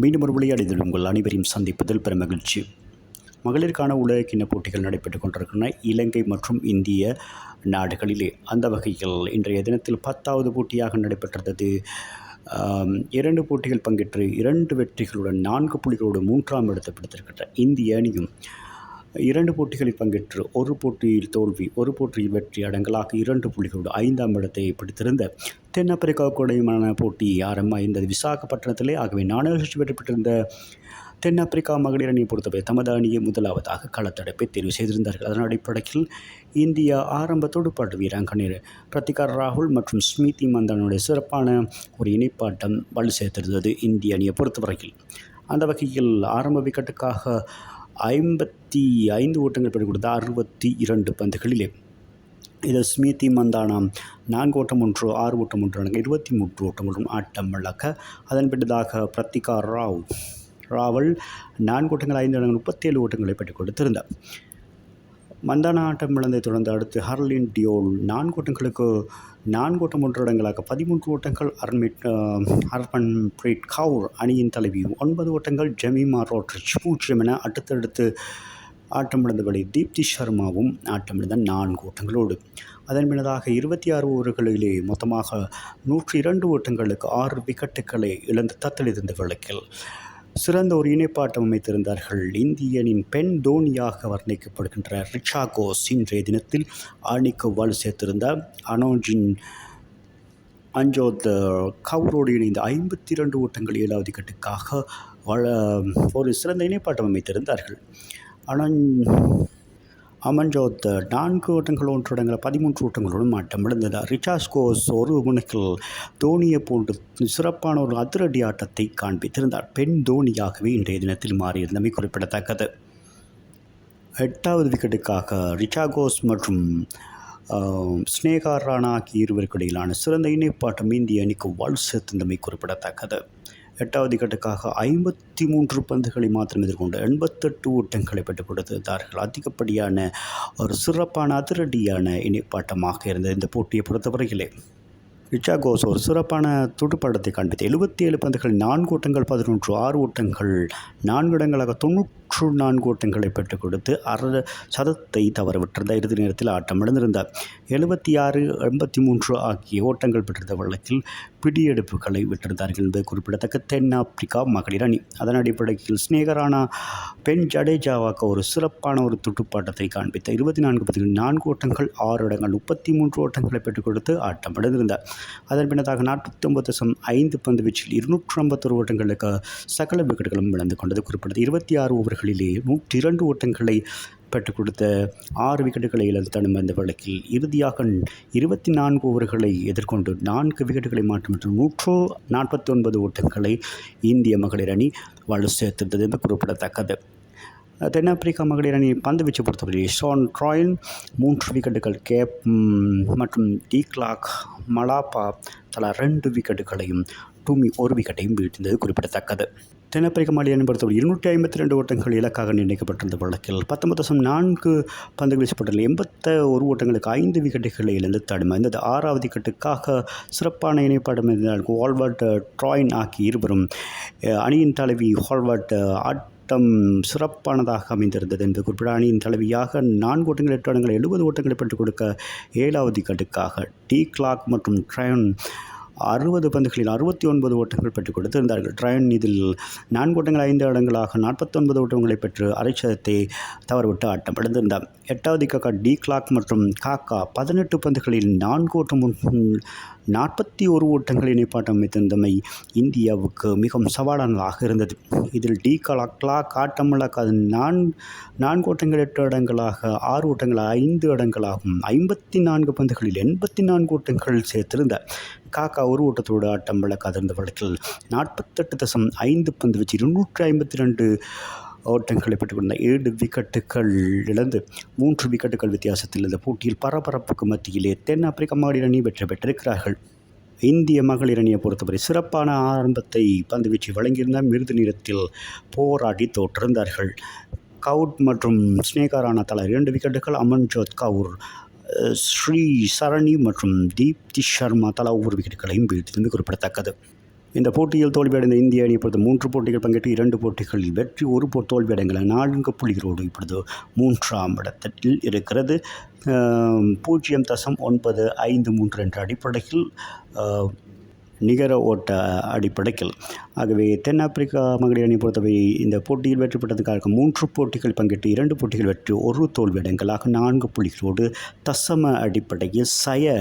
மீண்டும் ஒரு விளையாடிதில் உங்கள் அனைவரையும் சந்திப்பதில் பெரும் மகிழ்ச்சி. மகளிருக்கான உலக கிண்ண போட்டிகள் நடைபெற்றுக் கொண்டிருக்கின்றன. இலங்கை மற்றும் இந்திய நாடுகளிலே அந்த வகையில் இன்றைய தினத்தில் பத்தாவது போட்டியாக நடைபெற்றது. இரண்டு போட்டிகள் பங்கேற்று இரண்டு வெற்றிகளுடன் நான்கு புள்ளிகளோடு மூன்றாம் இடத்தை பிடித்திருக்கின்ற இந்திய அணியும் இரண்டு போட்டிகளில் பங்கேற்று ஒரு போட்டியில் தோல்வி ஒரு போட்டியில் வெற்றி அடங்கலாக இரண்டு புள்ளிகளோடு ஐந்தாம் இடத்தை பிடித்திருந்த தென்னாப்பிரிக்காவுக்குடையமான போட்டி ஆரம்பமாயிருந்தது விசாகப்பட்டினத்திலே. ஆகவே நாணய சுற்றி வெற்றி பெற்றிருந்த தென்னாப்பிரிக்கா மகளிர் அணியை பொறுத்தவரை தமது அணியை முதலாவதாக களத்தடைப்பை தேர்வு செய்திருந்தார்கள். அதன் அடிப்படையில் இந்தியா ஆரம்ப பாட்டு வீராங்கனர் பிரத்திகா ராகுல் மற்றும் ஸ்மிதி மந்தனுடைய சிறப்பான ஒரு இணைப்பாட்டம் வலு சேர்த்திருந்தது இந்திய அணியை பொறுத்தவரையில். அந்த வகையில் ஆரம்ப விக்கெட்டுக்காக ஐம்பத்தி ஐந்து ஓட்டங்கள் பெற்றுக் கொடுத்த அறுபத்தி இரண்டு பந்துகளிலே. இதில் ஸ்மிதி மந்தானா நான்கு ஓட்டம் ஒன்று ஆறு ஓட்டம் ஒன்று நடக்க இருபத்தி மூன்று ஓட்டங்களும் ஆட்டம் இழக்க அதன் பின்னதாக பிரத்திகா ராவ். ராவல் நான்கு ஓட்டங்கள் ஐந்து இடங்கள் முப்பத்தேழு ஓட்டங்களை பெற்றுக் கொடுத்திருந்தார். மந்தானா ஆட்டம் தொடர்ந்து அடுத்து ஹர்லின் டியோல் நான்கு ஓட்டங்களுக்கு நான்கு ஓட்டம் ஒன்று இடங்களாக பதிமூன்று ஓட்டங்கள் அர்மிட் அர்பன் பிரீட் கவுர் அணியின் தலைவி ஒன்பது ஓட்டங்கள் ஜமீமா ரோட்ரிச் பூஜ்ஜியம் என அடுத்தடுத்து ஆட்டமிழந்தவளை தீப்தி சர்மாவும் ஆட்டமிழந்த நான்கு ஓட்டங்களோடு. அதன் பின்னதாக இருபத்தி ஆறு ஓவர்களிலே மொத்தமாக நூற்றி இரண்டு ஓட்டங்களுக்கு ஆறு விக்கெட்டுகளை இழந்து தத்தளித்திருந்த வழக்கில் சிறந்த ஒரு இணைப்பாட்டம் அமைத்திருந்தார்கள். இந்தியனின் பெண் தோனியாக வர்ணிக்கப்படுகின்ற ரிச்சா கோஸ் இன்றைய தினத்தில் ஆணிக்கு வலு சேர்த்திருந்தார். அனோஜின் அஞ்சோத் கவுரோடு இணைந்த ஐம்பத்தி இரண்டு ஓட்டங்கள் ஏழாவது கட்டுக்காக வள ஒரு சிறந்த இணைப்பாட்டம் அமைத்திருந்தார்கள். ஆனால் அமன்ஜோத் நான்கு ஓட்டங்கள் ஒன்று இடங்கள் பதிமூன்று ஓட்டங்களுடன் ஆட்டம் இழந்தது ரிச்சாஸ் கோஸ் ஒரு முனைக்கில் தோனியை போன்று சிறப்பான ஒரு அதிரடி ஆட்டத்தை காண்பித்திருந்தார். பெண் தோனியாகவே இன்றைய தினத்தில் மாறியிருந்தமை குறிப்பிடத்தக்கது. எட்டாவது விக்கெட்டுக்காக ரிச்சாகோஸ் மற்றும் ஆஹ், ஸ்னேகா ராணா ஆகிய இருவருக்கு இடையிலான சிறந்த இணைப்பாட்டம் இந்திய அணிக்கு வலு சேர்த்திருந்தமை குறிப்பிடத்தக்கது. எட்டாவது கட்டுக்காக ஐம்பத்தி மூன்று பந்துகளை மாத்திரம் எதிர்கொண்டு எண்பத்தெட்டு ஓட்டங்களை பெற்றுக் கொடுத்திருந்தார்கள். அதிகப்படியான ஒரு சிறப்பான அதிரடியான இணைப்பாட்டமாக இருந்தது இந்த போட்டியை பொறுத்தவரையிலே. ரிச்சா கோஸ் ஒரு சிறப்பான துடுப்பாட்டத்தை கண்டித்து எழுபத்தி ஏழு பந்துகள் நான்கு ஓட்டங்கள் பதினொன்று ஆறு ஓட்டங்கள் நான்கு இடங்களாக தொன்னூற்று நான்கு ஓட்டங்களை பெற்றுக் கொடுத்து அற சதத்தை தவறவிட்டிருந்த இறுதி நேரத்தில் ஆட்டம் இழந்திருந்தார். எழுபத்தி ஆறு எண்பத்தி மூன்று ஆகிய ஓட்டங்கள் பெற்றிருந்த வழக்கில் பிடியெடுப்புகளை விட்டிருந்தார்கள் என்பது குறிப்பிடத்தக்க. தென்னாப்பிரிக்கா மகளிர் அணி. அதன் அடிப்படையில் ஸ்னேகரானா பெண் ஜடேஜாவாக்க ஒரு சிறப்பான ஒரு துடுப்பாட்டத்தை காண்பித்த இருபத்தி நான்கு பந்துகள் நான்கு ஓட்டங்கள் ஆறு இடங்கள் முப்பத்தி மூன்று ஓட்டங்களை பெற்றுக் கொடுத்து ஆட்டம் இழந்திருந்தார். அதன் பின்னதாக நாற்பத்தி ஒன்பது தசம் ஐந்து பந்து வீச்சில் இருநூற்று ஐம்பத்தொரு ஓட்டங்களுக்கு சகல விக்கெட்டுகளும் விளந்து கொண்டது குறிப்பிட்டது இருபத்தி ஆறு ஓவர்கள் ஓட்டங்களிலே நூற்றி இரண்டு ஓட்டங்களை பெற்றுக் கொடுத்த ஆறு விக்கெட்டுகளை இழந்து அந்த வழக்கில். இறுதியாக இருபத்தி நான்கு ஓவர்களை எதிர்கொண்டு நான்கு விக்கெட்டுகளை மாற்றமிட்டு நூற்று நாற்பத்தி ஒன்பது ஓட்டங்களை இந்திய மகளிர் அணி வலு சேர்த்திருந்தது என்று குறிப்பிடத்தக்கது. தென்னாப்பிரிக்கா மகளிர் அணி பந்து வீச்சு பொறுத்தவரை ஷான் ட்ராயின் மூன்று விக்கெட்டுகள் கேப் மற்றும் டி கிளாக் மலாப்பா தலா ரெண்டு விக்கெட்டுகளையும் டூமி ஒரு விக்கெட்டையும் வீழ்த்தியது குறிப்பிடத்தக்கது. தென்னாப்பிரிக்க மகளிர் பொறுத்தவரை இருநூற்றி ஐம்பத்தி ரெண்டு ஓட்டங்கள் இலக்காக நிர்ணயிக்கப்பட்டிருந்த வழக்கில் பத்தொன்பது தசம் நான்கு பந்து வீசப்பட்டுள்ள எண்பத்த ஒரு ஓட்டங்களுக்கு ஐந்து விக்கெட்டுகளை இழந்து தடுமாய்ந்தது ஆறாவது விக்கெட்டுக்காக சிறப்பான இணைப்பாடம் இருந்தால் ஹால்வர்ட் ட்ராயின் ஆகிய இருவரும் அணியின் தலைவி ஹால்வர்ட் ஆட்டம் சிறப்பானதாக அமைந்திருந்தது என்று குறிப்பிட அணியின் தலைவியாக நான்கு ஓட்டங்கள் எட்டு ஓட்டங்கள் எழுபது ஓட்டங்களை பெற்றுக் கொடுக்க ஏழாவது விக்கெட்டுக்காக டி கிளாக் மற்றும் ட்ரயன் அறுபது பந்துகளில் அறுபத்தி ஒன்பது ஓட்டங்கள் பெற்றுக் கொடுத்திருந்தார்கள். ட்ரயன் இதில் நான்கு ஓட்டங்கள் ஐந்து இடங்களாக நாற்பத்தொன்பது ஓட்டங்களை பெற்று அரைச்சதத்தை தவறுவிட்டு ஆட்டம் இழந்திருந்தார் எட்டாவது கக்கா டி கிளாக் மற்றும் காக்கா பதினெட்டு பந்துகளில் நான்கு ஓட்டம் நாற்பத்தி ஒரு ஓட்டங்கள் இணைப்பாட்டம் அமைத்திருந்தமை இந்தியாவுக்கு மிகவும் சவாலானதாக இருந்தது. இதில் டி கிளாக் காட்டமலக் அது நான் நான்கு ஓட்டங்கள் எட்டு இடங்களாக ஆறு ஓட்டங்கள் ஐந்து இடங்களாகும் ஐம்பத்தி நான்கு பந்துகளில் எண்பத்தி நான்கு ஓட்டங்கள் சேர்த்திருந்தார். காக்கா ஒரு ஓட்டத்தோடு ஆட்டம் விளக்காதிருந்த வழக்கில் நாற்பத்தெட்டு தசம் ஐந்து பந்து வச்சு இருநூற்றி ஐம்பத்தி ரெண்டு ஓட்டங்களை பெற்றுக்கொண்ட ஏழு விக்கெட்டுகள் இழந்து மூன்று விக்கெட்டுகள் வித்தியாசத்தில் இந்த போட்டியில் பரபரப்புக்கு மத்தியிலே தென்னாப்பிரிக்க மாநில அணி வெற்றி பெற்றிருக்கிறார்கள். இந்திய மகளிர் அணியை பொறுத்தவரை சிறப்பான ஆரம்பத்தை பந்துவீச்சு வழங்கியிருந்த மிருது நிறத்தில் போராடி தோற்றிருந்தார்கள். கவுட் மற்றும் ஸ்னேகாரான தலா இரண்டு விக்கெட்டுகள் அமன்ஜோத் கவுர் ஸ்ரீ சரணி மற்றும் தீப்தி சர்மா தலா ஒவ்வொரு விக்கெட்டுகளையும் வீழ்த்தியது. குறிப்பிடத்தக்கது. இந்த போட்டியில் தோல்வியடைந்த இந்திய அணி இப்பொழுது மூன்று போட்டிகள் பங்கேற்று இரண்டு போட்டிகளில் வெற்றி ஒரு போ தோல்வியடைங்கள நான்கு புள்ளிகளோடு இப்பொழுது மூன்றாம் இடத்தில் இருக்கிறது. பூஜ்ஜியம் தசம் ஒன்பது ஐந்து மூன்று என்ற அடிப்படையில் நிகர ஓட்ட அடிப்படையில் ஆகவே தென்னாப்பிரிக்கா மகளிர் அணி பொறுத்தவரை இந்த போட்டியில் வெற்றி பெற்றதுக்காக மூன்று போட்டிகள் பங்கேற்று இரண்டு போட்டிகள் வெற்றி ஒரு தோல்வியடங்களாக நான்கு புள்ளிகளோடு தசம அடிப்படையில் சய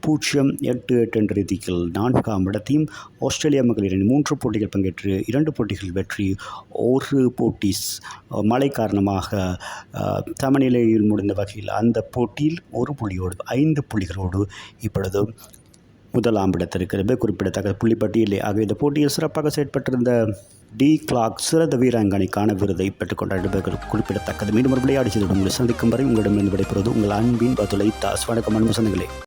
பூஜ்ஜியம் எட்டு எட்டு என்ற ரீதியில் நான்காம் இடத்தையும் ஆஸ்திரேலியா மகளிர் அணி மூன்று போட்டிகள் பங்கேற்று இரண்டு போட்டிகள் வெற்றி ஒரு போட்டி மழை காரணமாக சமநிலையில் முடிந்த வகையில் அந்த போட்டியில் ஒரு புள்ளியோடு ஐந்து புள்ளிகளோடு இப்பொழுது முதலாம் இடத்திருக்கிறது குறிப்பிடத்தக்க புள்ளிப்பட்டியலே. ஆகவே இந்த போட்டியில் சிறப்பாக செயற்பட்டிருந்த டி கிளாக் சிறந்த வீராங்கனைக்கான விருதை பெற்றுக்கொண்டார் என்பது குறிப்பிடத்தக்கது. மீண்டும் ஒரு விளையாடி செய்து உங்களை சந்திக்கும் வரை உங்களிடமிருந்து விடைபெறுவது உங்கள் அன்பின் பதுலை தாஸ். வணக்கம் அன்பு சொந்தங்களே.